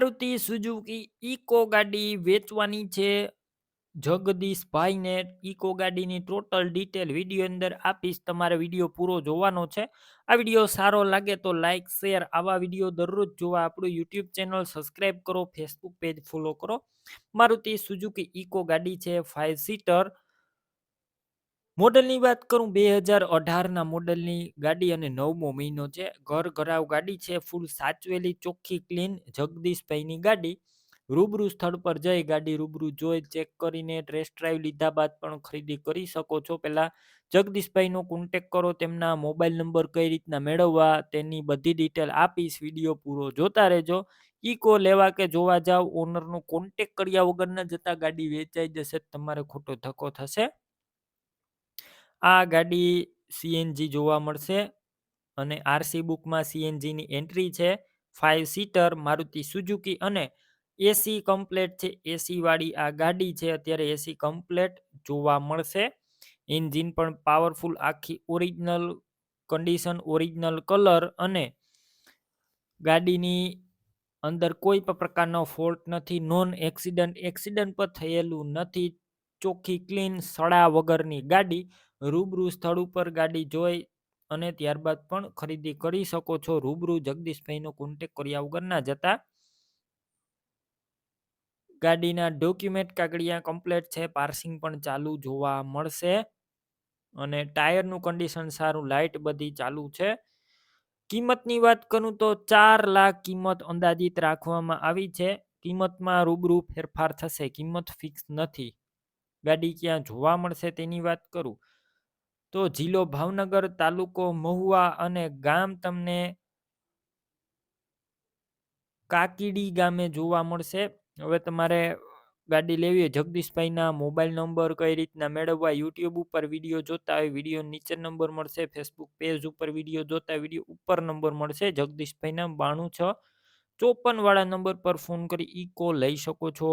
Maruti Suzuki eco ગાડી વેચવાની છે. જગદીશભાઈને ઇકો ગાડીની ટોટલ ડિટેલ વીડિયો અંદર આપીશ. તમારે વીડિયો પૂરો જોવાનો છે. આ વીડિયો સારો લાગે તો લાઇક શેર આવા વીડિયો દરરોજ જોવા આપણું યુટ્યુબ ચેનલ સબસ્ક્રાઈબ કરો, ફેસબુક પેજ ફોલો કરો. મારુતિ સુઝુકી ઇકો ગાડી છે ફાઇવ સીટર. મોડલની વાત કરું, બે હજાર અઢારના મોડલની ગાડી અને નવમો મહિનો છે. ઘર ઘરાવ ગાડી છે, ફૂલ સાચવેલી, ચોખ્ખી, ક્લીન જગદીશભાઈની ગાડી. રૂબરૂ સ્થળ પર જઈ ગાડી રૂબરૂ જોઈ, ચેક કરીને ટેસ્ટ ડ્રાઈવ લીધા બાદ પણ ખરીદી કરી શકો છો. પહેલાં જગદીશભાઈનો કોન્ટેક કરો, તેમના મોબાઈલ નંબર કઈ રીતના મેળવવા તેની બધી ડિટેલ આપીશ. વીડિયો પૂરો જોતા રહેજો. ઇકો લેવા કે જોવા જાવ, ઓનરનો કોન્ટેક કર્યા વગર ન જતા ગાડી વેચાઈ જશે, તમારે ખોટો ધક્કો થશે. આ ગાડી સીએનજી જોવા મળશે અને આરસી બુકમાં સીએનજીની એન્ટ્રી છે. ફાઇવ સીટર મારુતિ સુઝુકી અને એસી કમ્પ્લેટ છે. એસી વાળી આ ગાડી છે. અત્યારે એસી કમ્પ્લેટ જોવા મળશે. એન્જિન પણ પાવરફુલ આખી ઓરિજિનલ કન્ડિશન ઓરિજિનલ કલર અને ગાડીની અંદર કોઈ પણ પ્રકારનો ફોલ્ટ નથી. નોન એક્સિડન્ટ એક્સિડન્ટ પર થયેલું નથી. ચોખ્ખી, ક્લીન સડા વગરની ગાડી રૂબરૂ સ્થળ ઉપર ગાડી જોઈ અને ત્યારબાદ પણ ખરીદી કરી શકો છો. રૂબરૂ જગદીશભાઈનો કોન્ટેક કર્યા વગર ના જતા ગાડીના ડોક્યુમેન્ટ કાગળિયા કમ્પ્લેટ છે. પાર્સિંગ પણ ચાલુ જોવા મળશે અને ટાયરનું કન્ડિશન સારું લાઇટ બધી ચાલુ છે. કિંમતની વાત કરું તો ચાર લાખ કિંમત અંદાજિત રાખવામાં આવી છે. કિંમતમાં રૂબરૂ ફેરફાર થશે. કિંમત ફિક્સ નથી. ગાડી ક્યાં જોવા મળશે તેની વાત કરું? તો જિલ્લો ભાવનગર તાલુકો મહુવા અને ગામ તમને કાકીડી ગામે જોવા મળશે. હવે તમારે ગાડી લેવી હોય, જગદીશભાઈના મોબાઈલ નંબર કઈ રીતના મેળવવા, યુટ્યુબ ઉપર વીડિયો જોતા હોય, વીડિયો નીચે નંબર મળશે, ફેસબુક પેજ ઉપર વીડિયો જોતા વીડિયો ઉપર નંબર મળશે, જગદીશભાઈના બાણું છ ચોપન વાળા નંબર પર ફોન કરી ઈકો લઈ શકો છો.